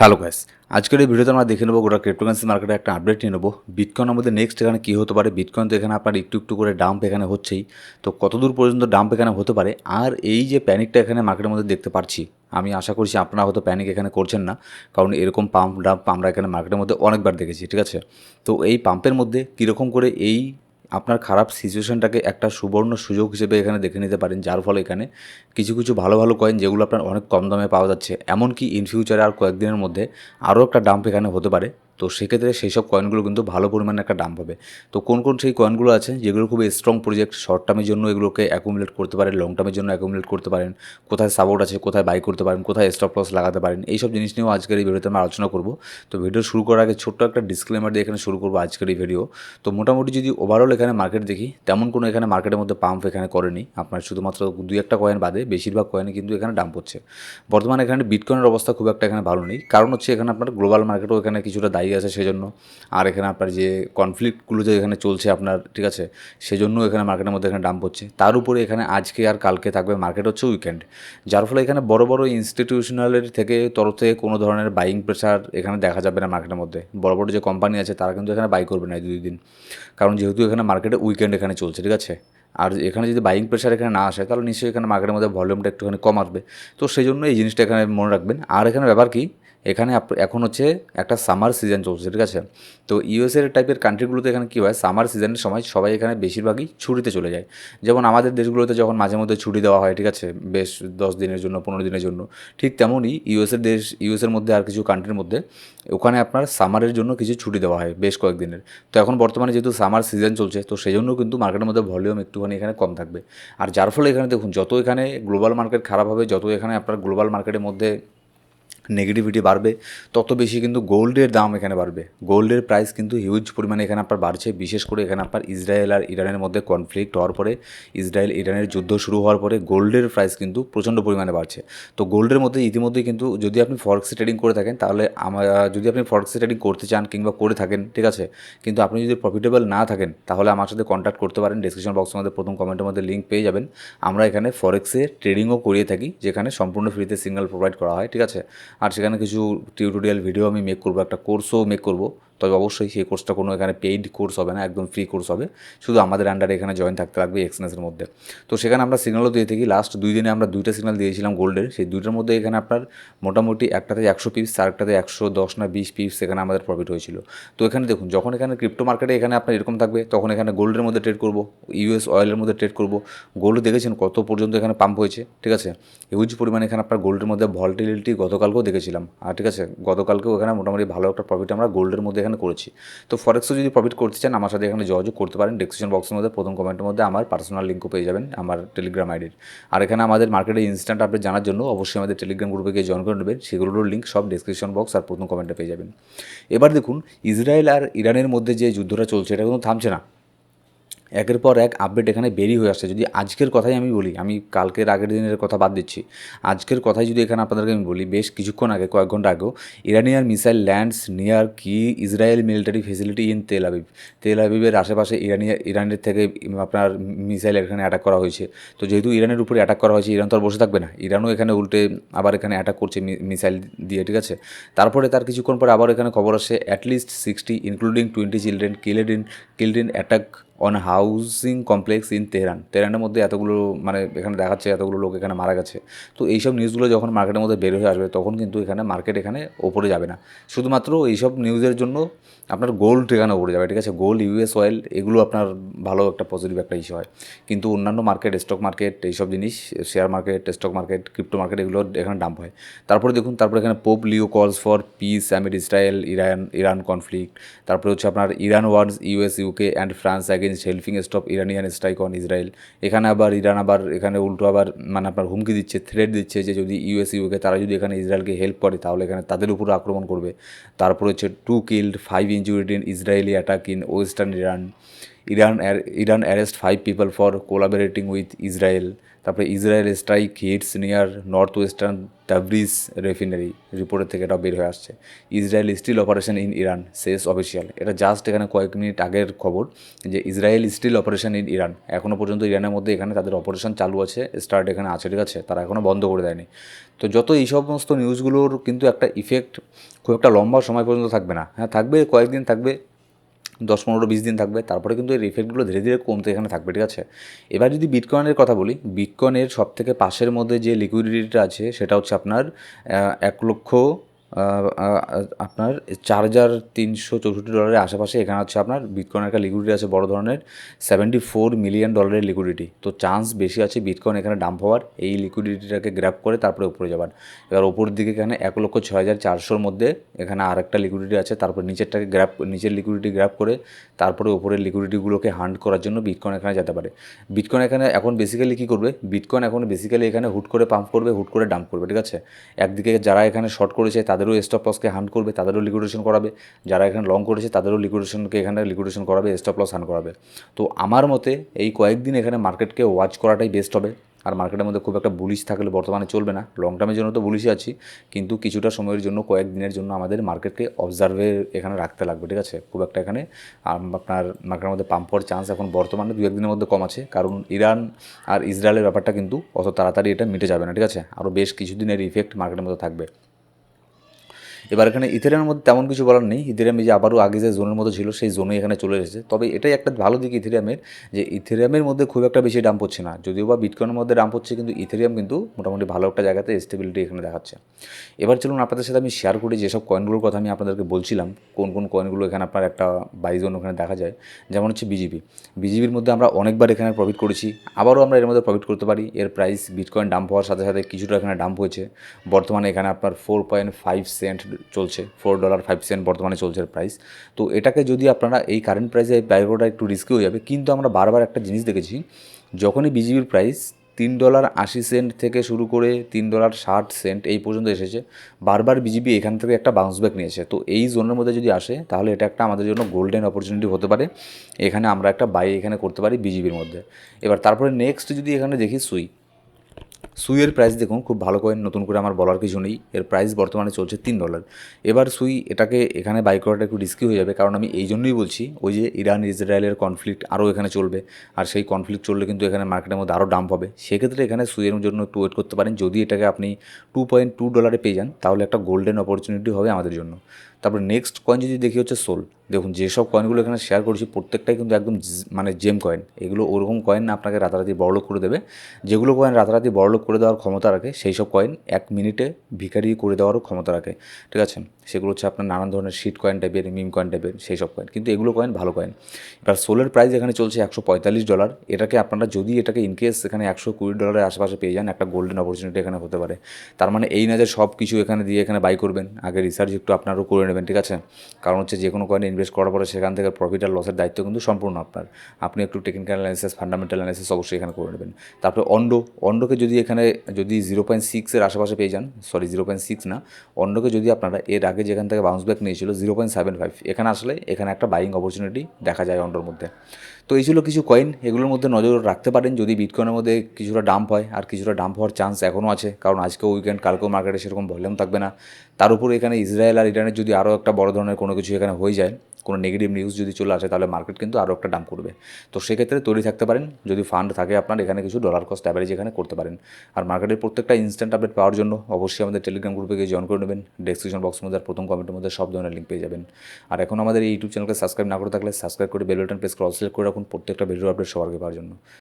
Hello guys, আজকের এই ভিডিওতে আমরা দেখে নেব গোটা ক্রিপ্টোকারেন্সি মার্কেটে একটা আপডেট নিয়ে নেব। বিটকয়েন আমাদের নেক্সট এখানে কী হতে পারে? বিটকয়েন তো এখানে আপনার একটু একটু করে ডাম্প এখানে হচ্ছেই। তো কতদূর পর্যন্ত ডাম্প এখানে হতে পারে? আর এই যে প্যানিকটা এখানে মার্কেটের মধ্যে দেখতে পাচ্ছি আমি আশা করছি আপনারা হয়তো প্যানিক এখানে করছেন না, কারণ এরকম পাম্প ডাম্প আমরা এখানে মার্কেটের মধ্যে অনেকবার দেখেছি, ঠিক আছে? তো এই পাম্পের মধ্যে কীরকম করে এই আপনার খারাপ সিচুয়েশানটাকে একটা সুবর্ণ সুযোগ হিসেবে এখানে দেখে নিতে পারেন, যার ফলে এখানে কিছু কিছু ভালো ভালো কয়েন যেগুলো আপনার অনেক কম দামে পাওয়া যাচ্ছে। এমনকি ইন ফিউচারে আর কয়েকদিনের মধ্যে আরও একটা ডাম্প এখানে হতে পারে। তো সেক্ষেত্রে সেই সব কয়েনগুলো কিন্তু ভালো পরিমাণে একটা দাম পাবে তো কোন কোন সেই কয়েনগুলো আছে যেগুলো খুব স্ট্রং প্রজেক্ট শর্ট টার্মের জন্য এগুলোকে অ্যাকুমুলেট করতে পারেন লং টার্মের জন্য অ্যাকুমুলেট করতে পারেন, কোথায় সাপোর্ট আছে, কোথায় বাই করতে পারেন, কোথায় স্টপ লস লাগাতে পারেন এই সব জিনিস নিয়েও আজকের এই ভিডিওতে আমরা আলোচনা করব। তো ভিডিও শুরু করার আগে ছোট্ট একটা ডিসক্লেমার দিয়ে এখানে শুরু করব আজকের এই ভিডিও তো মোটামুটি যদি ওভারঅল এখানে মার্কেট দেখি, তেমন কোনো এখানে মার্কেটের মধ্যে পাম্প এখানে করেনি। আপনার শুধুমাত্র দুই একটা কয়েন বাদে বেশিরভাগ কয়েনে কিন্তু এখানে ডাম্প হচ্ছে। বর্তমানে এখানে বিটকয়েনের অবস্থা খুব একটা এখানে ভালো নেই। কারণ হচ্ছে এখানে আপনার গ্লোবাল মার্কেটও এখানে কিছুটা দায়ী আছে সেজন্য। আর এখানে আপনার যে কনফ্লিক্টগুলো যে এখানে চলছে আপনার, ঠিক আছে? সেজন্য এখানে মার্কেটের মধ্যে এখানে ডাম্প হচ্ছে। তার উপরে এখানে আজকে আর কালকে থাকবে মার্কেট হচ্ছে উইকেন্ড যার ফলে এখানে বড় বড় ইনস্টিটিউশনালের থেকে তরফ থেকে কোনো ধরনের বাইং প্রেশার এখানে দেখা যাবে না মার্কেটের মধ্যে। বড় বড় যে কোম্পানি আছে তারা কিন্তু এখানে বাই করবে না এই দুই দিন। কারণ যেহেতু এখানে মার্কেটে উইকেন্ড এখানে চলছে, ঠিক আছে? আর এখানে যদি বাইং প্রেশার এখানে না আসে, তাহলে নিশ্চয়ই এখানে মার্কেটের মধ্যে ভলিউমটা একটুখানি কম আসবে। তো সেই জন্য এই জিনিসটা এখানে মনে রাখবেন। আর এখানে ব্যাপার কি? এখানে এখন হচ্ছে একটা সামার সিজন চলছে, ঠিক আছে? তো ইউএসএর টাইপের কান্ট্রিগুলোতে এখানে কী হয়? সামার সিজনের সময় সবাই এখানে বেশিরভাগই ছুটিতে চলে যায়। যেমন আমাদের দেশগুলোতে যখন মাঝে মধ্যে ছুটি দেওয়া হয়, ঠিক আছে? বেশ দশ দিনের জন্য, পনেরো দিনের জন্য, ঠিক তেমনই ইউএসএর দেশ ইউএসের মধ্যে আর কিছু কান্ট্রির মধ্যে ওখানে আপনার সামারের জন্য কিছু ছুটি দেওয়া হয়, বেশ কয়েকদিনের। তো এখন বর্তমানে যেহেতু সামার সিজন চলছে, তো সেই জন্য কিন্তু মার্কেটের মধ্যে ভলিউম একটুখানি এখানে কম থাকবে। আর যার ফলে এখানে দেখুন, যত এখানে গ্লোবাল মার্কেট খারাপ হবে, যত এখানে আপনার গ্লোবাল মার্কেটের মধ্যে নেগেটিভিটি বাড়বে, তত বেশি কিন্তু গোল্ডের দাম এখানে বাড়বে। গোল্ডের প্রাইস কিন্তু হিউজ পরিমাণে এখানে আপনার বাড়ছে, বিশেষ করে এখানে আপনার ইসরায়েল আর ইরানের মধ্যে কনফ্লিক্ট হওয়ার পরে, ইসরায়েল ইরানের যুদ্ধ শুরু হওয়ার পরে গোল্ডের প্রাইস কিন্তু প্রচণ্ড পরিমাণে বাড়ছে। তো গোল্ডের মধ্যে ইতিমধ্যেই কিন্তু যদি আপনি ফরেক্সে ট্রেডিং করে থাকেন, তাহলে আমার যদি আপনি ফরেক্সে ট্রেডিং করতে চান কিংবা করে থাকেন, ঠিক আছে? কিন্তু আপনি যদি প্রফিটেবল না থাকেন, তাহলে আমার সাথে কন্ট্যাক্ট করতে পারেন। ডিসক্রিপশন বক্সের মধ্যে প্রথম কমেন্টের মধ্যে লিঙ্ক পেয়ে যাবেন। আমরা এখানে ফরেক্সে ট্রেডিংও করিয়ে থাকি, যেখানে সম্পূর্ণ ফ্রিতে সিগন্যাল প্রোভাইড করা হয়, ঠিক আছে? আর সেখানে কিছু টিউটোরিয়াল ভিডিও আমি মেক করব একটা কোর্সও মেক করব। তবে অবশ্যই সেই কোর্সটা কোনো এখানে পেইড কোর্স হবে না, একদম ফ্রি কোর্স হবে। শুধু আমাদের আন্ডারে এখানে জয়েন থাকতে লাগবে এক্সনেসের মধ্যে। তো সেখানে আমরা সিগনালও দিয়ে থাকি। লাস্ট দুই দিনে আমরা দুইটা সিগনাল দিয়েছিলাম গোল্ডের সেই দুইটার মধ্যে এখানে আপনার মোটামুটি একটাতে একশো পিস আরেকটাতে একশো দশ না বিশ পিস এখানে আমাদের প্রফিট হয়েছিল। তো এখানে দেখুন, যখন এখানে ক্রিপ্টো মার্কেটে এখানে আপনার এরকম থাকবে, তখন এখানে গোল্ডের মধ্যে ট্রেড করব ইউএস অয়েলের মধ্যে ট্রেড করব। গোল্ড দেখেছেন কত পর্যন্ত এখানে পাম্প হয়েছে, ঠিক আছে? হিউজ পরিমাণে এখানে আপনার গোল্ডের মধ্যে ভলটিলিটি গতকালকেও দেখেছিলাম। আর ঠিক আছে, গতকালকেও এখানে মোটামুটি ভালো একটা প্রফিট আমরা গোল্ডের মধ্যে এখানে করেছি। তো ফরেক্সও যদি প্রফিট করতে চান, আমার সাথে এখানে যোগাযোগ করতে পারেন। ডিসক্রিপশন বক্সের মধ্যে, প্রথম কমেন্টের মধ্যে আমার পার্সোনাল লিঙ্কও পেয়ে যাবেন, আমার টেলিগ্রাম আইডির আর এখানে আমাদের মার্কেটে ইনস্ট্যান্ট আপডেট জানার জন্য অবশ্যই আমাদের টেলিগ্রাম গ্রুপে গিয়ে জয়েন করে নেবেন। সেগুলোর লিঙ্ক সব ডিসক্রিপশন বক্স আর প্রথম কমেন্টে পেয়ে যাবেন। এবার দেখুন ইসরায়েল আর ইরানের মধ্যে যে যুদ্ধটা চলছে, এটা কিন্তু থামছে না। একের পর এক আপডেট এখানে বেরিয়ে হয়ে আসছে। যদি আজকের কথাই আমি বলি, আমি কালকের আগের দিনের কথা বাদ দিচ্ছি। আজকের কথাই যদি এখানে আপনাদেরকে আমি বলি, বেশ কিছুক্ষণ আগে, কয়েক ঘণ্টা আগেও, Iranian missile lands near key Israel military facility in Tel Aviv Tel আবিবের আশেপাশে ইরানিয়া, ইরানের থেকে আপনার মিসাইল এখানে অ্যাটাক করা হয়েছে। তো যেহেতু ইরানের উপরে অ্যাটাক করা হয়েছে, ইরান তো আর বসে থাকবে না। ইরানও এখানে উল্টে আবার এখানে অ্যাটাক করছে মিসাইল দিয়ে, ঠিক আছে? তারপরে তার কিছুক্ষণ পরে আবার এখানে খবর আসে at least sixty including twenty children killed in killed in attack on housing complex in Tehran তেহরানের মধ্যে এতগুলো মানে এখানে দেখাচ্ছে এতগুলো লোক এখানে মারা গেছে। তো এইসব নিউজগুলো যখন মার্কেটের মধ্যে বের হয়ে আসবে, তখন কিন্তু এখানে মার্কেট এখানে ওপরে যাবে না। শুধুমাত্র এইসব নিউজের জন্য আপনার গোল্ড এখানে ওপরে যাবে, ঠিক আছে? গোল্ড ইউএস অয়েল এগুলো আপনার ভালো একটা পজিটিভ একটা ইস্যু হয়। কিন্তু অন্যান্য মার্কেট স্টক মার্কেট এইসব জিনিস share market stock market crypto market এগুলো এখানে ডাম্প হয়। তারপরে দেখুন, তারপরে এখানে Pope Leo calls for peace amid Israel Iran Iran conflict তারপরে হচ্ছে আপনার Iran warns US UK and France against helping stop Iranian strike on Israel এখানে আবার ইরান আবার এখানে উল্টো আবার মানে আপনার হুমকি দিচ্ছে থ্রেট দিচ্ছে যে যদি ইউএস ইউকে তারা যদি এখানে ইসরায়েলকে হেল্প করে, তাহলে এখানে তাদের উপর আক্রমণ করবে। তারপর হচ্ছে two killed five injured in Israeli attack in western Iran Iran Iran arrest five people for collaborating with Israel তারপরে Israel strike hits near north western Tabriz refinery রিপোর্টের থেকে এটা বের হয়ে আসছে। Israel still operation in Iran শেষ official এটা just এখানে কয়েক মিনিট আগের খবর যে Israel still operation in Iran এখনও পর্যন্ত ইরানের মধ্যে এখানে তাদের অপারেশন চালু আছে স্টার্ট এখানে আছে, ঠিক আছে? তারা এখনও বন্ধ করে দেয়নি। তো যত এই সমস্ত নিউজগুলোর কিন্তু একটা ইফেক্ট খুব একটা লম্বা সময় পর্যন্ত থাকবে না। হ্যাঁ থাকবে, কয়েকদিন থাকবে দশ পনেরো, বিশ দিন থাকবে, তারপরে কিন্তু এর ইফেক্টগুলো ধীরে ধীরে কমতে এখানে থাকবে, ঠিক আছে? এবার যদি বিটকয়েনের কথা বলি বিটকয়েনের সব থেকে পাশের মধ্যে যে লিকুইডিটিটা আছে, সেটা হচ্ছে আপনার এক লক্ষ আপনার চার হাজার তিনশো চৌষট্টি ডলারের আশেপাশে এখানে হচ্ছে আপনার বিটকয়েন একটা লিকুইডিটি আছে বড় ধরনের সেভেন্টি ফোর মিলিয়ন ডলারের লিকুইডিটি তো চান্স বেশি আছে বিটকয়েন এখানে ডাম্প হওয়ার, এই লিকুইডিটিটাকে গ্র্যাপ করে তারপরে উপরে যাবার। এবার ওপরের দিকে এখানে এক লক্ষ ছয় হাজার চারশোর মধ্যে এখানে আর একটা লিকুইডিটি আছে, তারপর নিচেরটাকে গ্র্যাপ নিচের লিকুইডিটি গ্র্যাপ করে তারপরে উপরের লিকুইডিটিগুলোকে হান্ড করার জন্য বিটকয়েন এখানে যেতে পারে। বিটকয়েন এখানে এখন বেসিক্যালি কী করবে? বিটকয়েন এখন বেসিক্যালি এখানে হুট করে পাম্প করবে, হুট করে ডাম্প করবে, ঠিক আছে? একদিকে যারা এখানে শর্ট করেছে তাদেরও স্টপ লসকে হান্ড করবে, তাদেরও লিকুইডেশন করাবে। যারা এখানে লং করেছে, তাদেরও লিকুইডেশনকে এখানে লিকুইডেশন করাবে স্টপ লস হান্ড করাবে। তো আমার মতে এই কয়েকদিন এখানে মার্কেটকে ওয়াচ করাটাই বেস্ট হবে। আর মার্কেটের মধ্যে খুব একটা বুলিশ থাকলে বর্তমানে চলবে না। লং টার্মের জন্য তো বুলিশই আছি, কিন্তু কিছুটা সময়ের জন্য, কয়েকদিনের জন্য আমাদের মার্কেটকে অবজার্ভে এখানে রাখতে লাগবে, ঠিক আছে? খুব একটা এখানে আপনার মার্কেটের মধ্যে পাম্প হওয়ার চান্স এখন বর্তমানে দু একদিনের মধ্যে কম আছে। কারণ ইরান আর ইসরায়েলের ব্যাপারটা কিন্তু অত তাড়াতাড়ি এটা মিটে যাবে না, ঠিক আছে? আরও বেশ কিছুদিনের ইফেক্ট মার্কেটের মধ্যে থাকবে। এবার এখানে ইথেরিয়ামের মধ্যে তেমন কিছু বলার নেই। ইথেরিয়াম যে আবারও আগে যে জোনের মতো ছিল, সেই জোনে এখানে চলে এসেছে। তবে এটাই একটা ভালো দিক ইথেরিয়ামের, যে ইথেরিয়ামের মধ্যে খুব একটা বেশি ডাম্প হচ্ছে না। যদিও বা বিটকয়েনের মধ্যে ডাম্প হচ্ছে, কিন্তু ইথেরিয়াম কিন্তু মোটামুটি ভালো একটা জায়গাতে স্টেবিলিটি এখানে দেখাচ্ছে। এবার চলুন আপনাদের সাথে আমি শেয়ার করি যেসব কয়েনগুলোর কথা আমি আপনাদেরকে বলছিলাম, কোন কোন কয়েনগুলো এখানে আপনার একটা বাইজন ওখানে দেখা যায়। যেমন হচ্ছে বিজিবি বিজিবির মধ্যে আমরা অনেকবার এখানে প্রফিট করেছি, আবারও আমরা এর মধ্যে প্রফিট করতে পারি। এর প্রাইস বিটকয়েন ডাম্প হওয়ার সাথে সাথে কিছুটা এখানে ডাম্প হয়েছে। বর্তমানে এখানে আপনার ফোর পয়েন্ট ফাইভ সেন্ট চলছে ফোর ডলার ফাইভ সেন্ট বর্তমানে চলছে প্রাইস তো এটাকে যদি আপনারা এই কারেন্ট প্রাইসে বাই করাটা একটু রিস্কি হয়ে যাবে, কিন্তু আমরা বারবার একটা জিনিস দেখেছি, যখনই বিজিবির প্রাইস তিন ডলার আশি সেন্ট থেকে শুরু করে তিন ডলার ষাট সেন্ট এই পর্যন্ত এসেছে, বারবার বিজিবি এখান থেকে একটা বাউন্স ব্যাক নিয়েছে। তো এই জোনের মধ্যে যদি আসে, তাহলে এটা একটা আমাদের জন্য গোল্ডেন অপরচুনিটি হতে পারে। এখানে আমরা একটা বাই এখানে করতে পারি বিজিবির মধ্যে। এবার তারপরে নেক্সট যদি এখানে দেখি, সুই। সুইয়ের প্রাইস দেখুন, খুব ভালো কয়েন নতুন করে আমার বলার কিছু নেই। এর প্রাইস বর্তমানে চলছে তিন ডলার এবার সুই এটাকে এখানে বাই করাটা একটু রিস্কি হয়ে যাবে, কারণ আমি এই জন্যই বলছি, ওই যে ইরান ইসরায়েলের কনফ্লিক্ট আরও এখানে চলবে, আর সেই কনফ্লিক্ট চললে কিন্তু এখানে মার্কেটের মধ্যে আরও ডাম্প হবে। সেক্ষেত্রে এখানে সুইয়ের জন্য একটু ওয়েট করতে পারেন, যদি এটাকে আপনি টু পয়েন্ট টু ডলারে পেয়ে যান, তাহলে একটা গোল্ডেন অপরচুনিটি হবে আমাদের জন্য। তারপরে নেক্সট কয়েন যদি দেখি হচ্ছে সোল। দেখুন, যেসব কয়েনগুলো এখানে শেয়ার করেছি, প্রত্যেকটাই কিন্তু একদম মানে জেম কয়েন এগুলো ওরকম কয়েন আপনাকে রাতারাতি বড়লোক করে দেবে। যেগুলো কয়েন রাতারাতি বড়লোক করে দেওয়ার ক্ষমতা রাখে সেই সব কয়েন এক মিনিটে ভিখারি করে দেওয়ারও ক্ষমতা রাখে। ঠিক আছে? সেগুলো হচ্ছে আপনার নানান ধরনের শিট কয়েন টাইপের মিম কয়েন টাইপের সেই সব কয়েন কিন্তু এগুলো কয়েন ভালো কয়েন এবার সোলের প্রাইস এখানে চলছে একশো পঁয়তাল্লিশ ডলার এটাকে আপনারা যদি এটাকে ইনকেস এখানে একশো কুড়ি ডলারের আশেপাশে পেয়ে যান, একটা গোল্ডেন অপরচুনিটি এখানে হতে পারে। তার মানে এই না যে সব কিছু এখানে দিয়ে এখানে বাই করবেন, আগে রিসার্চ একটু আপনারও করে নেবেন, ঠিক আছে? কারণ হচ্ছে যে কোনো কয়েনে ইনভেস্ট করার পরে সেখান থেকে প্রফিট আর লসের দায়িত্ব কিন্তু সম্পূর্ণ আপনার। আপনি একটু টেকনিক্যাল অ্যানালিসিস ফান্ডামেন্টাল অ্যানালিসিস অবশ্যই এখানে করে নেবেন। তারপরে অন্ডো অন্ডোকে যদি এখানে যদি জিরো পয়েন্ট সিক্সের আশেপাশে পেয়ে যান সরি জিরো পয়েন্ট সিক্স না অন্ডোকে যদি আপনারা এর আগে যেখান থেকে বাউন্স ব্যাক নিয়েছিল জিরো পয়েন্ট সেভেন ফাইভ এখানে আসলে, এখানে একটা বাইং অপরচুনিটি দেখা যায় অন্ডোর মধ্যে। তো এই ছিল কিছু কয়েন এগুলোর মধ্যে নজর রাখতে পারেন। যদি বিটকয়েনের মধ্যে কিছুটা ডাম্প হয়, আর কিছুটা ডাম্প হওয়ার চান্স এখনও আছে, কারণ আজকে উইকেন্ড কালকেও মার্কেটে সেরকম ভলিউম থাকবে না। তার উপর এখানে ইসরায়েল আর ইরানের যদি আরও একটা বড় ধরনের কোনো কিছু এখানে হয়ে যায় কোনো নেগেটিভ নিউজ যদি চলে আসে, তাহলে মার্কেট কিন্তু আরও একটা ডাম করবে। তো সেক্ষেত্রে তৈরি থাকতে পারেন, যদি ফান্ড থাকে আপনার, এখানে কিছু ডলার কস্ট অ্যাভারেজ এখানে করতে পারেন। আর মার্কেটের প্রত্যেকটা ইনস্ট্যান্ট আপডেট পাওয়ার জন্য অবশ্যই আমাদের টেলিগ্রাম গ্রুপে গিয়ে জয়েন করে নেবেন। ডেসক্রিপশন বক্সের মধ্যে প্রথম কমেন্টের মধ্যে সব ধরনের লিঙ্ক পেয়ে যাবেন। আর এখন আমাদের এই ইউটিউব চ্যানেলকে সাবস্ক্রাইব না করে থাকলে সাবস্ক্রাইব করে বেল বাটন প্রেস করে করে রাখুন। প্রত্যেকটা ভিডিও আপডেট সবার আগে পাওয়ার জন্য।